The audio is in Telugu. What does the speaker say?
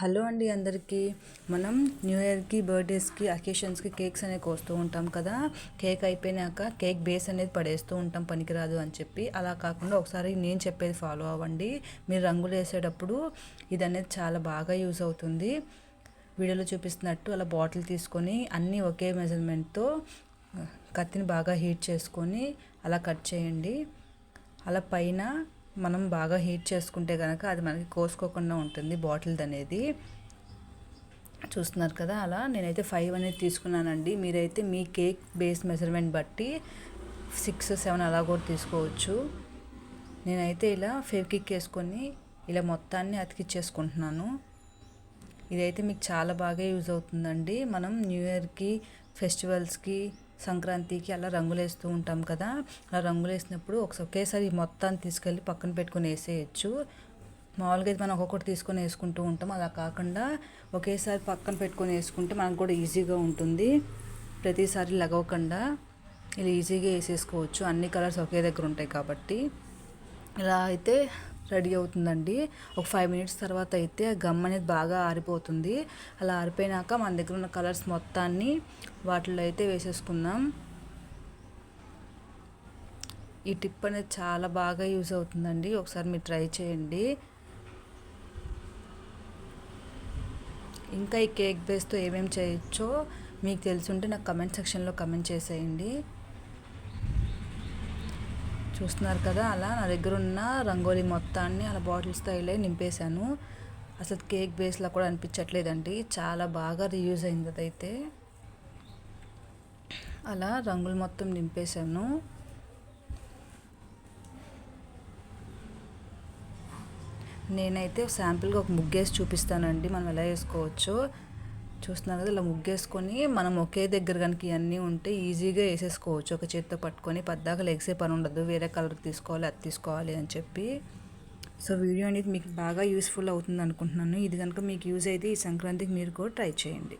హలో అండి అందరికీ. మనం న్యూ ఇయర్కి బర్త్డేస్కి అకేషన్స్కి కేక్స్ అనేవి కోస్తూ ఉంటాం కదా. కేక్ అయిపోయినాక కేక్ బేస్ అనేది పడేస్తూ ఉంటాం పనికిరాదు అని చెప్పి. అలా కాకుండా ఒకసారి నేను చెప్పేది ఫాలో అవ్వండి. మీరు రంగులు వేసేటప్పుడు ఇది అనేది చాలా బాగా యూజ్ అవుతుంది. వీడియోలో చూపిస్తున్నట్టు అలా బాటిల్ తీసుకొని అన్నీ ఒకే మెజర్మెంట్తో కత్తిని బాగా హీట్ చేసుకొని అలా కట్ చేయండి. అలా పైన మనం బాగా హీట్ చేసుకుంటే కనుక అది మనకి కోసుకోకుండా ఉంటుంది బాటిల్ది అనేది. చూస్తున్నారు కదా అలా? నేనైతే ఫైవ్ అనేది తీసుకున్నానండి. మీరైతే మీ కేక్ బేస్ మెజర్మెంట్ బట్టి సిక్స్ సెవెన్ అలా కూడా తీసుకోవచ్చు. నేనైతే ఇలా ఫెవికిక్ వేసుకొని ఇలా మొత్తాన్ని అతికిచ్చేసుకుంటున్నాను. ఇదైతే మీకు చాలా బాగా యూజ్ అవుతుందండి. మనం న్యూ ఇయర్కి ఫెస్టివల్స్కి సంక్రాంతికి అలా రంగులు వేస్తూ ఉంటాం కదా అలా రంగులు వేసినప్పుడు ఒకసారి ఒకేసారి మొత్తాన్ని తీసుకెళ్ళి పక్కన పెట్టుకొని వేసేయచ్చు. మామూలుగా అయితే మనం ఒక్కొక్కటి తీసుకొని వేసుకుంటూ ఉంటాం. అలా కాకుండా ఒకేసారి పక్కన పెట్టుకొని వేసుకుంటే మనకు కూడా ఈజీగా ఉంటుంది. ప్రతిసారి లగవకుండా ఇలా ఈజీగా వేసేసుకోవచ్చు. అన్ని కలర్స్ ఒకే దగ్గర ఉంటాయి కాబట్టి. ఇలా అయితే రెడీ అవుతుందండి. ఒక ఫైవ్ మినిట్స్ తర్వాత అయితే గమ్ అనేది బాగా ఆరిపోతుంది. అలా ఆరిపోయినాక మన దగ్గర ఉన్న కలర్స్ మొత్తాన్ని వాటిలో అయితే వేసేసుకుందాం. ఈ టిప్ అనేది చాలా బాగా యూజ్ అవుతుందండి. ఒకసారి మీరు ట్రై చేయండి. ఇంకా ఈ కేక్ బేస్తో ఏమేమి చేయొచ్చో మీకు తెలిసి ఉంటే నాకు కమెంట్ సెక్షన్లో కమెంట్ చేసేయండి. చూస్తున్నారు కదా అలా నా దగ్గర ఉన్న రంగోలీ మొత్తాన్ని అలా బాటిల్స్తో వెళ్ళి నింపేశాను. అసలు కేక్ బేస్లా కూడా అనిపించట్లేదండి. చాలా బాగా రీయూజ్ అయింది అదైతే. అలా రంగులు మొత్తం నింపేశాను. నేనైతే శాంపుల్గా ఒక ముగ్గేసి చూపిస్తానండి. మనం ఎలా వేసుకోవచ్చో. చూస్తున్నారు కదా ఇలా ముగ్గేసుకొని మనం ఒకే దగ్గర కనుక ఇవన్నీ ఉంటే ఈజీగా వేసేసుకోవచ్చు. ఒక చేత్తో పట్టుకొని పద్దాక లెగ్సే పని ఉండదు. వేరే కలర్ తీసుకోవాలి అది తీసుకోవాలి అని చెప్పి. సో వీడియో అనేది మీకు బాగా యూస్ఫుల్ అవుతుంది అనుకుంటున్నాను. ఇది కనుక మీకు యూజ్ అయితే ఈ సంక్రాంతికి మీరు కూడా ట్రై చేయండి.